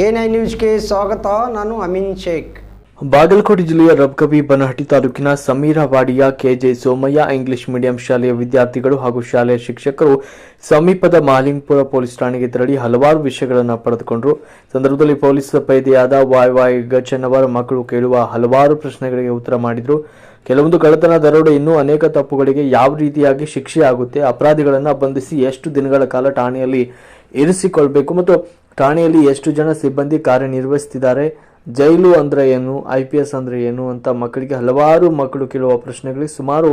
I ನ್ಯೂಸ್ಗೆ ಸ್ವಾಗತ, ನಾನು ಅಮೀನ್ ಶೇಖ್. ಬಾಗಲಕೋಟೆ ಜಿಲ್ಲೆಯ ರಬ್ಕವಿ ಬನಹಟ್ಟಿ ತಾಲೂಕಿನ ಸಮೀರವಾಡಿಯ K J Somaiya English medium ಶಾಲೆಯ ವಿದ್ಯಾರ್ಥಿಗಳು ಹಾಗೂ ಶಾಲೆಯ ಶಿಕ್ಷಕರು ಸಮೀಪದ ಮಾಲಿಂಗ್ಪುರ ಪೊಲೀಸ್ ಠಾಣೆಗೆ ತೆರಳಿ ಹಲವಾರು ವಿಷಯಗಳನ್ನು ಪಡೆದುಕೊಂಡರು. ಸಂದರ್ಭದಲ್ಲಿ ಪೊಲೀಸ್ ಪೈದೆಯಾದ ವಾಯ್ ವಾಯ್ ಗಚ್ಚನ್ನವರ ಮಕ್ಕಳು ಕೇಳುವ ಹಲವಾರು ಪ್ರಶ್ನೆಗಳಿಗೆ ಉತ್ತರ ಮಾಡಿದರು. ಕೆಲವೊಂದು ಕಳ್ಳತನ ದರೋಡೆ ಇನ್ನೂ ಅನೇಕ ತಪ್ಪುಗಳಿಗೆ ಯಾವ ರೀತಿಯಾಗಿ ಶಿಕ್ಷೆ ಆಗುತ್ತೆ ಅಪರಾಧಿಗಳನ್ನು ಬಂಧಿಸಿ ಎಷ್ಟು ದಿನಗಳ ಕಾಲ ಠಾಣೆಯಲ್ಲಿ ಇರಿಸಿಕೊಳ್ಬೇಕು ಮತ್ತು ಠಾಣೆಯಲ್ಲಿ ಎಷ್ಟು ಜನ ಸಿಬ್ಬಂದಿ ಕಾರ್ಯನಿರ್ವಹಿಸ್ತಿದ್ದಾರೆ ಜೈಲು ಅಂದರೆ ಏನು, ಐ ಪಿ ಎಸ್ ಅಂದರೆ ಏನು ಅಂತ ಮಕ್ಕಳಿಗೆ ಹಲವಾರು ಮಕ್ಕಳು ಕೇಳುವ ಪ್ರಶ್ನೆಗಳಿಗೆ ಸುಮಾರು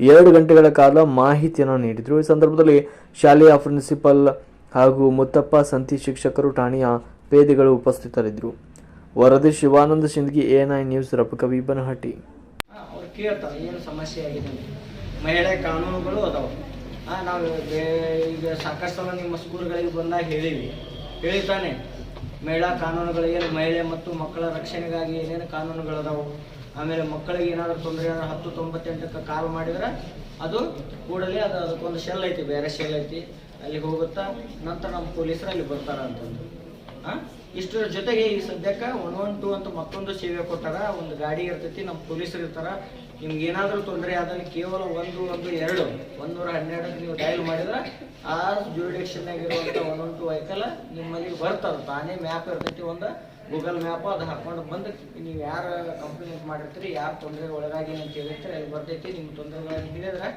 ಎರಡು ಗಂಟೆಗಳ ಕಾಲ ಮಾಹಿತಿಯನ್ನು ನೀಡಿದರು. ಈ ಸಂದರ್ಭದಲ್ಲಿ ಶಾಲೆಯ ಪ್ರಿನ್ಸಿಪಲ್ ಹಾಗೂ ಮುತ್ತಪ್ಪ ಸಂತಿ ಶಿಕ್ಷಕರು ಠಾಣೆಯ ಪೇದೆಗಳು ಉಪಸ್ಥಿತರಿದ್ದರು. ವರದಿ Shivananda Sindhagi A nine news Rabakavi Banahatti. ಅವ್ರು ಕೇಳ್ತಾರೆ, ಏನು ಸಮಸ್ಯೆ ಆಗಿದೆ ಮಹಿಳೆ ಕಾನೂನುಗಳು ಅದಾವೆ. ನಾವು ಈಗ ಸಾಕಷ್ಟು ನಿಮ್ಮ ಸ್ಕೂಲ್ಗಳಿಗೆ ಬಂದಾಗ ಹೇಳಿವಿ ಹೇಳಿತಾನೆ ಮಹಿಳಾ ಕಾನೂನುಗಳು ಏನು ಮಹಿಳೆ ಮತ್ತು ಮಕ್ಕಳ ರಕ್ಷಣೆಗಾಗಿ ಏನೇನು ಕಾನೂನುಗಳು ಅದಾವೆ? ಆಮೇಲೆ ಮಕ್ಕಳಿಗೆ ಏನಾದರೂ ತೊಂದರೆ ಏನಾದ್ರು ಹತ್ತು ತೊಂಬತ್ತೆಂಟಕ್ಕೆ ಕಾಲ್ ಮಾಡಿದ್ರೆ ಅದು ಕೂಡಲೇ ಅದು ಅದಕ್ಕೊಂದು ಶೆಲ್ ಐತಿ, ಬೇರೆ ಶೆಲ್ ಐತಿ. ಅಲ್ಲಿಗೆ ಹೋಗುತ್ತಾ ನಂತರ ನಮ್ಮ ಪೊಲೀಸರು ಅಲ್ಲಿ ಬರ್ತಾರೆ ಅಂತಂದು? ಇಷ್ಟರ ಜೊತೆಗೆ ಈ ಸದ್ಯಕ್ಕೆ ಒನ್ ಒನ್ ಟು ಅಂತ ಮತ್ತೊಂದು ಸೇವೆ ಕೊಟ್ಟಾರ, ಒಂದು ಗಾಡಿ ಇರ್ತೈತಿ ನಮ್ಮ ಪೊಲೀಸರು ಇರ್ತಾರ. ನಿಮ್ಗೆ ಏನಾದರೂ ತೊಂದರೆ ಆದಲ್ಲಿ ಕೇವಲ ಒಂದು ಒಂದು, ಎರಡು ಒಂದೂರ ಹನ್ನೆರಡಕ್ಕೆ ನೀವು ಡಯಲ್ ಮಾಡಿದ್ರೆ ಆ ಇರುವಂಥ ಒನ್ ಒನ್ ಟು ವೆಹಿಕಲ್ ನಿಮ್ಮಲ್ಲಿ ಬರ್ತದೆ ತಾನೇ ಮ್ಯಾಪ್ ಇರ್ತೈತಿ ಒಂದು ಗೂಗಲ್ ಮ್ಯಾಪ್ ಅದು ಹಾಕೊಂಡು ಬಂದು ನೀವು ಯಾರು ಕಂಪ್ಲೇಂಟ್ ಮಾಡಿರ್ತೀರಿ, ಯಾರು ತೊಂದರೆ ಒಳಗಾಗಿ ಅಂತ ಹೇಳಿರ್ತೀರಿ, ಅಲ್ಲಿ ಬರ್ತೈತಿ. ನಿಮ್ಮ ತೊಂದರೆಗಳನ್ನು ಹೇಳಿದ್ರೆ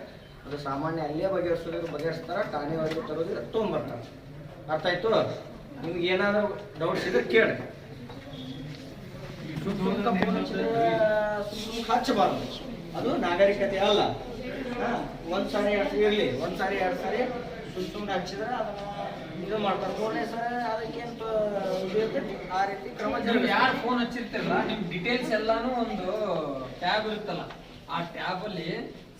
ಅದು ಸಾಮಾನ್ಯ ಅಲ್ಲೇ ಬಗೆಹರಿಸೋದ್ರೆ ಬಗೆಹರಿಸ್ತಾರೆ. ತಾನೇ ಒಳಗೆ ತರೋದ್ರೆ ತೊಗೊಂಬರ್ತಾರೆ. ಅರ್ಥ ಆಯ್ತು? ನಿಮ್ಗೆ ಏನಾದರೂ ಡೌಟ್ಸ್ ಇದ್ರೆ ಕೇಳಿ ಫೋನ್ ಸುಮ್ಕ ಹಚ್ಚಬಾರ್ದು. ಅದು ನಾಗರಿಕತೆ ಅಲ್ಲ. ಒಂದ್ಸಾರಿ ಒಂದ್ ಸಾರಿ ಇರಲಿ. ಒಂದ್ ಸಾರಿ ಎರಡ್ ಸಾರಿ ಸುಮ್ ಸುಮ್ಮನೆ ಹಚ್ಚಿದ್ರೆ ಅದನ್ನ ಇದು ಮಾಡ್ತಾರೆ. ಮೂರನೇ ಸರಿ ಅದಕ್ಕೇನು ಆ ರೀತಿ ಕ್ರಮ ಯಾರು ಫೋನ್ ಹಚ್ಚಿರ್ತಿರಲ್ಲ ನಿಮ್ಮ ಡಿಟೇಲ್ಸ್ ಎಲ್ಲಾನು ಒಂದು ಟ್ಯಾಬ್ ಇರುತ್ತಲ್ಲ. ಆ ಟ್ಯಾಬ್ ಅಲ್ಲಿ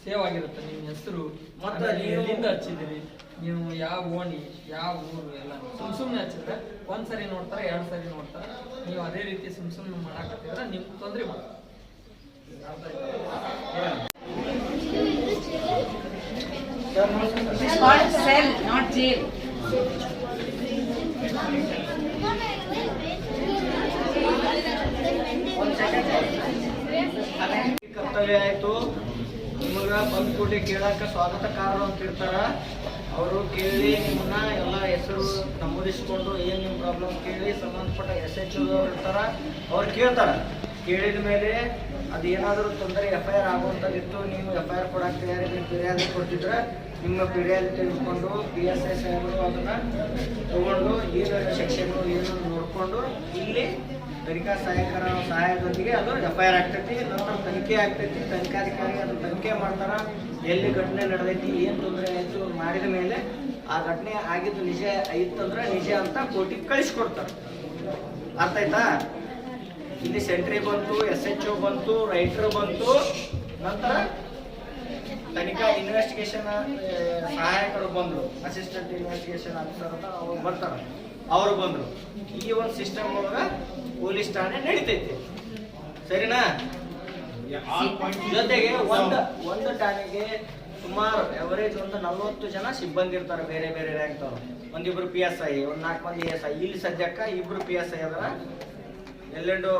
ಸೇವ್ ಆಗಿರುತ್ತೆ ನಿಮ್ಮ ಹೆಸರು ಮತ್ತೆ ಎಲ್ಲಿಂದ ಹಚ್ಚಿದಿರಿ ನೀವು ಯಾವ ಓಣಿ ಯಾವ ಊರು ಎಲ್ಲ? ಸುಮ್ ಸುಮ್ಮನೆ ಹಚ್ಚಿದ್ರೆ ಒಂದ್ ಸರಿ ನೋಡ್ತಾರೆ ಎರಡು ಸರಿ ನೋಡ್ತಾರೆ. ನೀವು ಅದೇ ರೀತಿ ಸುಮ್ ಸುಮ್ಮನೆ ಮಾಡಾಕತ್ತಿದ್ರೆ ನಿಮ್ ತೊಂದ್ರೆ ಮಾಡಿ. ಕರ್ತವ್ಯ ಆಯ್ತು. ನಿಮಗ ಬಂದ್ ಕೂಡಿ ಕೇಳಾಕ ಸ್ವಾಗತಕಾರರು ಅಂತ ಇರ್ತಾರ ಅವರು ಕೇಳಿ ನಿಮ್ಮನ್ನ ಎಲ್ಲ ಹೆಸರು ನಮೂದಿಸಿಕೊಂಡು ಏನ್ ನಿಮ್ ಪ್ರಾಬ್ಲಮ್ ಕೇಳಿ ಸಂಬಂಧಪಟ್ಟ ಎಸ್ ಎಚ್ ಇರ್ತಾರ, ಅವ್ರು ಕೇಳ್ತಾರ. ಕೇಳಿದ ಮೇಲೆ ಅದೇನಾದರೂ ತೊಂದರೆ ಎಫ್ ಐ ಆರ್ ಆಗುವಂಥದ್ದಿತ್ತು ನೀವು ಎಫ್ ಐ ಆರ್ ಕೊಡಕ್ಕೆ ತಯಾರಿ ನೀವು ಕೊಡ್ತಿದ್ರೆ, ನಿಮ್ಮ ಫಿರ್ಯಾದಿ ತೆಗೆದುಕೊಂಡು ಪಿ ಎಸ್ ಐ ಸಾಹೇಬರು ಅದನ್ನ ತಗೊಂಡು ಏನು ಸೆಕ್ಷನ್ ಏನು ನೋಡಿಕೊಂಡು ಇಲ್ಲಿ ತನಿಖಾ ಸಹಾಯಕರ ಸಹಾಯದೊಂದಿಗೆ ಅದು ಎಫ್ ಐ ಆರ್ ಆಗ್ತೈತಿ, ನಂತರ ತನಿಖೆ ಆಗ್ತೈತಿ, ತನಿಖಾಧಿಕಾರಿ ಅದು ತನಿಖೆ ಮಾಡ್ತಾರ, ಎಲ್ಲಿ ಘಟನೆ ನಡೆದೈತಿ, ಏನು ತೊಂದರೆ ಆಯಿತು ಮಾಡಿದ ಮೇಲೆ ಆ ಘಟನೆ ಆಗಿದ್ದು ನಿಜ ಐತಂದ್ರೆ ನಿಜ ಅಂತ ಕೋರ್ಟಿಗೆ ಕಳಿಸ್ಕೊಡ್ತಾರೆ. ಅರ್ಥ ಆಯ್ತಾ? ಇಲ್ಲಿ ಸೆಂಟ್ರಿ ಬಂತು ಎಸ್ ಎಚ್ ಒ ಬಂತು, ರೈಟರ್ ಬಂತು, ನಂತರ ತನಿಖಾ ಇನ್ವೆಸ್ಟಿಗೇಷನ್ ಸಹಾಯಕರು ಬಂದರು ಅಸಿಸ್ಟೆಂಟ್ ಇನ್ವೆಸ್ಟಿಗೇಷನ್ ಆಫೀಸರ್ ಅಂತ ಅವ್ರು ಬರ್ತಾರೆ. ಅವರು ಬಂದ್ರು. ಈ ಒಂದು ಸಿಸ್ಟಮ್ ಒಳಗ ಪೊಲೀಸ್ ಠಾಣೆ ನಡಿತೈತಿ. ಸರಿನಾ? ಜೊತೆಗೆ ಒಂದು ಒಂದು ಠಾಣೆಗೆ ಸುಮಾರು ಎವರೇಜ್ ಒಂದು ನಲ್ವತ್ತು ಜನ ಸಿಬ್ಬಂದಿ ಇರ್ತಾರೆ ಬೇರೆ ಬೇರೆ ರ್ಯಾಂಕ್ ಒಂದಿಬ್ರು ಪಿ ಎಸ್ ಐ ಒಂದ್ ನಾಲ್ಕು ಮಂದಿ ಎಸ್ ಐ ಇಲ್ಲಿ ಸದ್ಯಕ್ಕ ಇಬ್ರು ಪಿ ಎಸ್ ಐ ಅದರ. ಎಲ್ಲೆಂಡು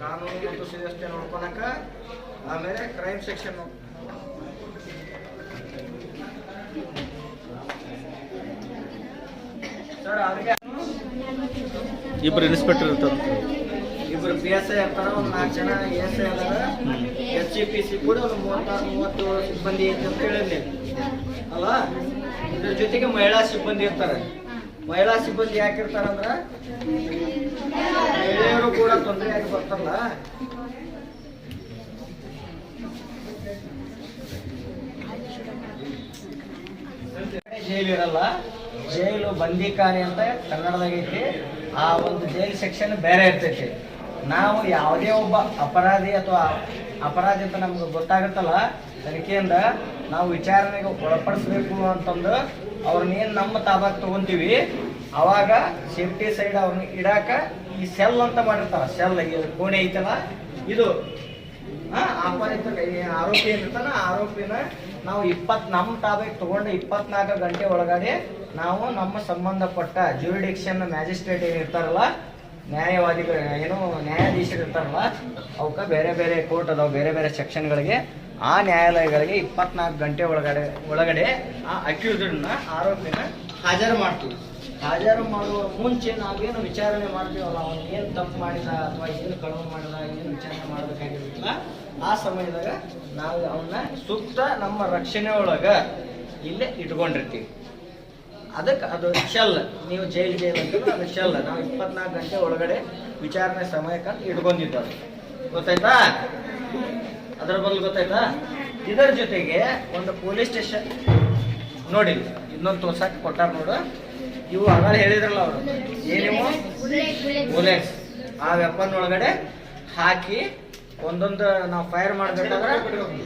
ಕಾನೂನು ಮತ್ತು ಸುವ್ಯವಸ್ಥೆ ನೋಡ್ಕೊಳಕ ಆಮೇಲೆ ಕ್ರೈಮ್ ಸೆಕ್ಷನ್ ಸರ್, ಅವ್ರಿಗೆ ಇಬ್ಬರು ಇನ್ಸ್ಪೆಕ್ಟರ್ ಇರ್ತಾರೆ ಇಬ್ಬರು ಪಿ ಎಸ್ ಐ ಇರ್ತಾರ ಒಂದು ನಾಲ್ಕು ಜನ ಎಸ್ ಐ ಅದಾರ. ಎಚ್ ಜಿ ಪಿ ಸಿ ಕೂಡ ಒಂದು ಮೂವತ್ತಾರು ಮೂವತ್ತು ಸಿಬ್ಬಂದಿ ಐತೆ ಅಂತ ಹೇಳಿದ್ನಿ. ಅಲ್ಲ, ಇದ್ರ ಜೊತೆಗೆ ಮಹಿಳಾ ಸಿಬ್ಬಂದಿ ಇರ್ತಾರೆ. ಮಹಿಳಾ ಸಿಬ್ಬಂದಿ ಯಾಕಿರ್ತಾರ ಅಂದ್ರ, ಮಹಿಳೆಯರು ಕೂಡ ತೊಂದರೆ ಆಗಿ ಬರ್ತಾರಲ್ಲ. ಜೈಲಿರಲ್ಲ ಜೈಲು ಬಂದಿಖಾನೆ ಅಂತ ಕನ್ನಡದಾಗ ಐತಿ. ಆ ಒಂದು ಜೈಲ್ ಸೆಕ್ಷನ್ ಬೇರೆ ಇರ್ತೈತಿ. ನಾವು ಯಾವುದೇ ಒಬ್ಬ ಅಪರಾಧಿ ಅಥವಾ ಅಪರಾಧಿ ಅಂತ ನಮ್ಗೆ ಗೊತ್ತಾಗುತ್ತಲ್ಲ, ತನಿಖೆಯಿಂದ ನಾವು ವಿಚಾರಣೆಗೆ ಒಳಪಡಿಸ್ಬೇಕು ಅಂತಂದು ಅವ್ರನ್ನೇನು ನಮ್ಮ ತಾಬಾಕ್ ತಗೊಂತೀವಿ. ಅವಾಗ ಸೇಫ್ಟಿ ಸೈಡ್ ಅವ್ರನ್ನ ಇಡಾಕ ಈ ಸೆಲ್ ಅಂತ ಮಾಡಿರ್ತಾರ. ಸೆಲ್ ಕೋಣೆ ಐತಲ್ಲ, ಇದು ಆ, ಅಪರಾಧ ಈ ಆರೋಪಿ ಏನಿರ್ತಾನ ಆರೋಪಿನ ನಾವು ಇಪ್ಪತ್ ನಮ್ಮ ತಾಬೇಕು ತಗೊಂಡು ಇಪ್ಪತ್ನಾಲ್ಕು ಗಂಟೆ ಒಳಗಡೆ ನಾವು ನಮ್ಮ ಸಂಬಂಧಪಟ್ಟ ಜ್ಯೂರಿಡಿಕ್ಷನ್ ಮ್ಯಾಜಿಸ್ಟ್ರೇಟ್ ಏನಿರ್ತಾರಲ್ಲ ನ್ಯಾಯವಾದಿಗಳು ಏನು ನ್ಯಾಯಾಧೀಶರು ಇರ್ತಾರಲ್ಲ ಅವಕ್ಕೆ ಬೇರೆ ಬೇರೆ ಕೋರ್ಟ್ ಅದಾವ ಬೇರೆ ಬೇರೆ ಸೆಕ್ಷನ್ಗಳಿಗೆ ಆ ನ್ಯಾಯಾಲಯಗಳಿಗೆ ಇಪ್ಪತ್ನಾಲ್ಕು ಗಂಟೆ ಒಳಗಡೆ ಒಳಗಡೆ ಆ ಅಕ್ಯೂಸ್ಡ್ನ ಆರೋಪಿನ ಹಾಜರು ಮಾಡ್ತೀವಿ. ಹಾಜರು ಮಾಡುವ ಮುಂಚೆ ನಾವೇನು ವಿಚಾರಣೆ ಮಾಡ್ತೀವಲ್ಲ ಅವನು ಏನು ತಪ್ಪು ಮಾಡಿದ ಅಥವಾ ಏನು ಕಳವು ಮಾಡಿದ ಏನು ವಿಚಾರಣೆ ಮಾಡಬೇಕಾಗಿರಲಿಲ್ಲ ಆ ಸಮಯದಾಗ ನಾವು ಅವನ್ನ ಸುತ್ತ ನಮ್ಮ ರಕ್ಷಣೆ ಒಳಗ ಇಲ್ಲೇ ಇಟ್ಕೊಂಡಿರ್ತೀವಿ. ಅದಕ್ಕೆ ಅದು ಶೆಲ್ ನೀವು ಜೈಲ್ ಜೈಲ್ ಅಂತ ಅದು ಶೆಲ್ ನಾವು ಇಪ್ಪತ್ನಾಲ್ಕು ಗಂಟೆ ಒಳಗಡೆ ವಿಚಾರಣೆ ಸಮಯಕ್ಕಂತ ಇಟ್ಕೊಂಡಿದ್ದ ಗೊತ್ತಾಯ್ತಾ? ಅದರ ಬದಲು ಗೊತ್ತಾಯ್ತಾ? ಇದರ ಜೊತೆಗೆ ಒಂದು ಪೊಲೀಸ್ ಸ್ಟೇಷನ್ ನೋಡಿ ಇನ್ನೊಂದು ತೋರ್ಸಕ್ಕೆ ಕೊಟ್ಟಾರ ನೋಡು. ಇವು ಅವಾಗ ಹೇಳಿದ್ರಲ್ಲ ಅವರು. ಏನೇವು? ಬುಲೆಟ್ಸ್. ಆ ವೆಪನ್ ಒಳಗಡೆ ಹಾಕಿ ಒಂದೊಂದು ನಾವು ಫೈರ್ ಮಾಡ್ಬೇಕಾದ್ರೆ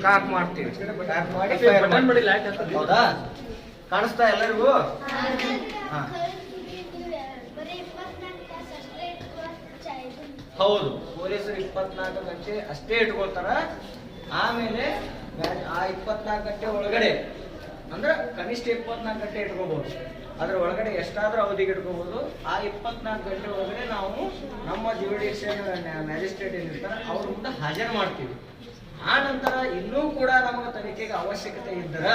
ಕಾಕ್ ಮಾಡ್ತೀವಿ. ಕಾಕ್ ಮಾಡಿ ಫೈರ್ ಬಟನ್ ಮಾಡಿ ಹೌದಾ? ಕಾಣಿಸ್ತಾ ಎಲ್ಲರಿಗೂ? ಹಾ ಹೌದು. ಪೊಲೀಸರು ಇಪ್ಪತ್ನಾಲ್ಕು ಗಂಟೆ ಅಷ್ಟೇ ಇಟ್ಕೊಳ್ತಾರ. ಆಮೇಲೆ ಆ ಇಪ್ಪತ್ನಾಲ್ಕು ಗಂಟೆ ಒಳಗಡೆ ಅಂದ್ರೆ ಕನಿಷ್ಠ ಇಪ್ಪತ್ನಾಲ್ಕು ಗಂಟೆ ಇಟ್ಕೋಬಹುದು ಅದ್ರ ಒಳಗಡೆ ಎಷ್ಟಾದ್ರೂ ಅವಧಿಗೆ ಇಟ್ಕೋಬಹುದು ಆ ಇಪ್ಪತ್ನಾಲ್ಕು ಗಂಟೆ ಒಳಗಡೆ ನಾವು ನಮ್ಮ ಜ್ಯುಡಿಷಿಯಲ್ ಮ್ಯಾಜಿಸ್ಟ್ರೇಟ್ ಏನಿರ್ತಾರೆ ಅವ್ರ ಮುಂದೆ ಹಾಜರು ಮಾಡ್ತೀವಿ. ಆ ನಂತರ ಇನ್ನೂ ಕೂಡ ನಮಗೆ ತನಿಖೆಗೆ ಅವಶ್ಯಕತೆ ಇದ್ದರ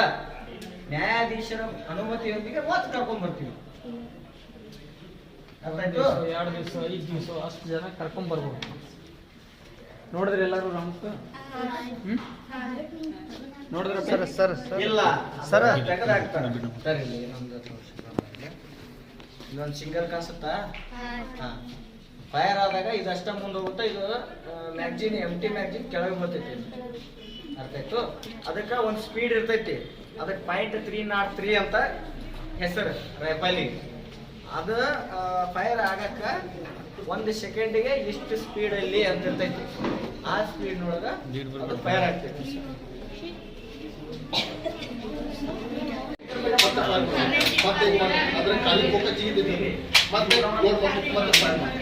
ನ್ಯಾಯಾಧೀಶರ ಅನುಮತಿಯೊಂದಿಗೆ ಮತ್ತೆ ಕರ್ಕೊಂಡ್ ಬರ್ತೀವಿ? ಎರಡು ದಿವಸ ಐದು ದಿವಸ ಅಷ್ಟು ಜನ ಕರ್ಕೊಂಡ್ ಬರ್ಬೋದು. ನೋಡಿದ್ರಿ ಎಲ್ಲರೂ ಹ್ಮ್ ನೋಡಿದ್ರ ಸರ್ ಸರ್ ಇಲ್ಲ. ಸರ. ತೆಗೆದಾಕ್ತಾರೆ ಸರಿ ಇಲ್ಲಿ ಇನ್ನೊಂದು. ಇಲ್ಲೊಂದು ಸಿಂಗಲ್ ಕಾಣಿಸುತ್ತಾ ಹಾ. ಫೈರ್ ಆದಾಗ ಇದಷ್ಟ ಮುಂದೆ ಹೋಗುತ್ತೆ. ಇದು ಮ್ಯಾಗ್ಜಿನ್ ಎಂ ಟಿ ಮ್ಯಾಗ್ಜಿನ್ ಕೆಳಗೆ ಬರ್ತೈತಿ ಅರ್ಥ ಆಯ್ತು? ಅದಕ್ಕೆ ಒಂದು ಸ್ಪೀಡ್ ಇರ್ತೈತಿ. ಅದಕ್ಕೆ ಪಾಯಿಂಟ್ ತ್ರೀ ನಾಟ್ ತ್ರೀ ಅಂತ ಹೆಸರು ರೈಫಲಿ. ಅದು ಫೈರ್ ಆಗಕ್ಕ ಒಂದು ಸೆಕೆಂಡಿಗೆ ಇಷ್ಟು ಸ್ಪೀಡಲ್ಲಿ ಅಂತ ಇರ್ತೈತಿ ಆ ಸ್ಪೀಡ್ನೊಳಗೆ ಅದು ಫೈರ್ ಆಗ್ತೈತಿ. ಮತ್ತೆ ಅದ್ರ ಖಾಲಿ ಕೋಕ ಜಿಗಿದ್ದೀನಿ ಮತ್ತೆ ಫ್ರೈ ಮಾಡಿ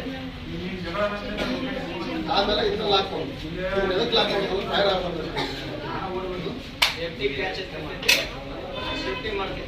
ಆಮೇಲೆ ಇದನ್ನ ಲಾಕ್ ಮಾಡಿ ಎದಕ್ಕೆ ಲಾಕ್ ಫೈರ್ ಆಗ್ಬಾರ್ದು ಸೇಫ್ಟಿ ಕ್ಯಾಚ್ ಸೇಫ್ಟಿ ಮಾಡ್ತೀವಿ